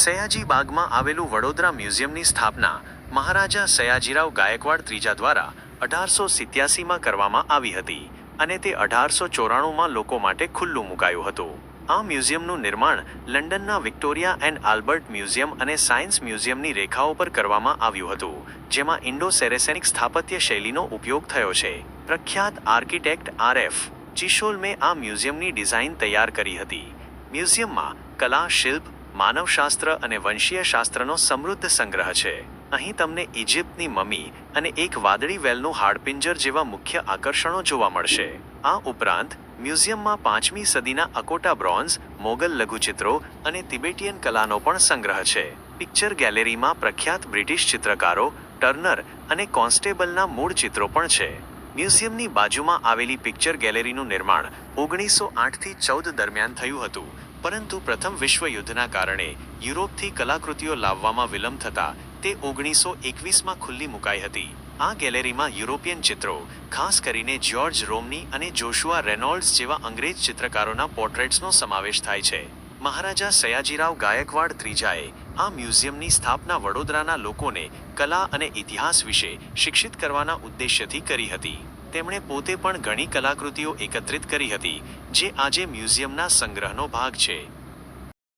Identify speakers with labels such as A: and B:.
A: સયાજી બાગમાં આવેલું વડોદરા મ્યુઝિયમની સ્થાપના મહારાજા સયાજીરાવ ગાયકવાડ ત્રીજા દ્વારા અઢારસો સિત્યાસીમાં કરવામાં આવી હતી અને તે અઢારસો ચોરાણુંમાં લોકો માટે ખુલ્લું મુકાયું હતું. આ મ્યુઝિયમનું નિર્માણ લંડનના વિક્ટોરિયા એન્ડ આલ્બર્ટ મ્યુઝિયમ અને સાયન્સ મ્યુઝિયમની રેખાઓ પર કરવામાં આવ્યું હતું, જેમાં ઇન્ડો સેરેસેનિક સ્થાપત્ય શૈલીનો ઉપયોગ થયો છે. પ્રખ્યાત આર્કિટેક્ટ આર એફ ચિશોલમે આ મ્યુઝિયમની ડિઝાઇન તૈયાર કરી હતી. મ્યુઝિયમમાં કલા, શિલ્પ માનવશાસ્ત્ર અને વંશીય શાસ્ત્રનો સમૃદ્ધ સંગ્રહ છે. અહીં તમને ઇજિપ્તની મમી અને એક વાદળી વેલનું હાડપિંજર જેવા મુખ્ય આકર્ષણો જોવા મળશે. આ ઉપરાંત, મ્યુઝિયમમાં પાંચમી સદીના અકોટા બ્રોન્ઝ, મોગલ લઘુચિત્રો અને તિબેટિયન કલાનો પણ સંગ્રહ છે. પિક્ચર ગેલેરીમાં પ્રખ્યાત બ્રિટિશ ચિત્રકારો ટર્નર અને કોન્સ્ટેબલના મૂળ ચિત્રો પણ છે. મ્યુઝિયમની બાજુમાં આવેલી પિક્ચર ગેલેરીનું નિર્માણ ઓગણીસો આઠથી ચૌદ દરમિયાન થયું હતું. પરંતુ પ્રથમ વિશ્વયુદ્ધના કારણે યુરોપથી કલાકૃતિઓ લાવવામાં વિલંબ થતા તે ઓગણીસો એકવીસમાં ખુલ્લી મુકાઈ હતી. આ ગેલેરીમાં યુરોપિયન ચિત્રો, ખાસ કરીને જ્યોર્જ રોમની અને જોશુઆ રેનોલ્ડ્સ જેવા અંગ્રેજ ચિત્રકારોના પોર્ટ્રેટ્સનો સમાવેશ થાય છે. મહારાજા સયાજીરાવ ગાયકવાડ ત્રીજાએ આ મ્યુઝિયમની સ્થાપના વડોદરાના લોકોને કલા અને ઇતિહાસ વિશે શિક્ષિત કરવાના ઉદ્દેશ્યથી કરી હતી. તેમણે પોતે પણ ઘણી કલાકૃતિઓ એકત્રિત કરી હતી, જે આજે મ્યુઝિયમના સંગ્રહનો ભાગ છે.